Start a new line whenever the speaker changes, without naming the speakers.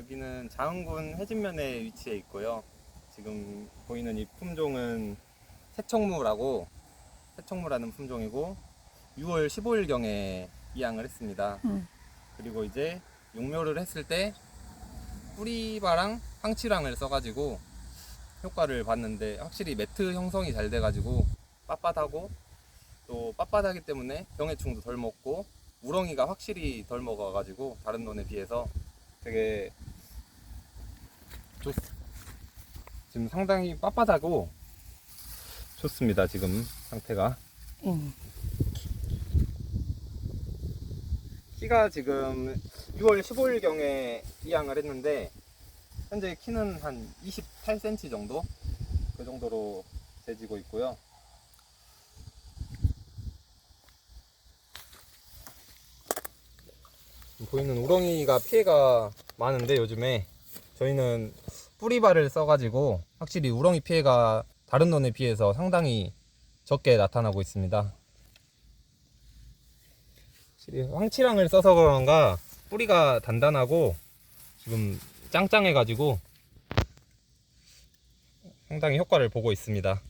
여기는 자흥군 해진면에 위치해 있고요. 지금 보이는 이 품종은 새청무라고 새청무라는 품종이고 6월 15일경에 이양을 했습니다.
음.
그리고 이제 용묘를 했을 때 뿌리바랑 황치랑을 써가지고 효과를 봤는데 확실히 매트 형성이 잘 돼가지고 빳빳하고 또 빳빳하기 때문에 병해충도 덜 먹고 우렁이가 확실히 덜 먹어가지고 다른 논에 비해서 되게 좋 지금 상당히 빳빳하고 좋습니다 지금 상태가
음.
키가 지금 6월 15일경에 이양을 했는데 현재 키는 한 28cm 정도 그 정도로 재지고 있고요. 보이는 우렁이가 피해가 많은데 요즘에 저희는 뿌리발을 써가지고 확실히 우렁이 피해가 다른 논에 비해서 상당히 적게 나타나고 있습니다. 황치랑을 써서 그런가 뿌리가 단단하고 지금 짱짱해가지고 상당히 효과를 보고 있습니다.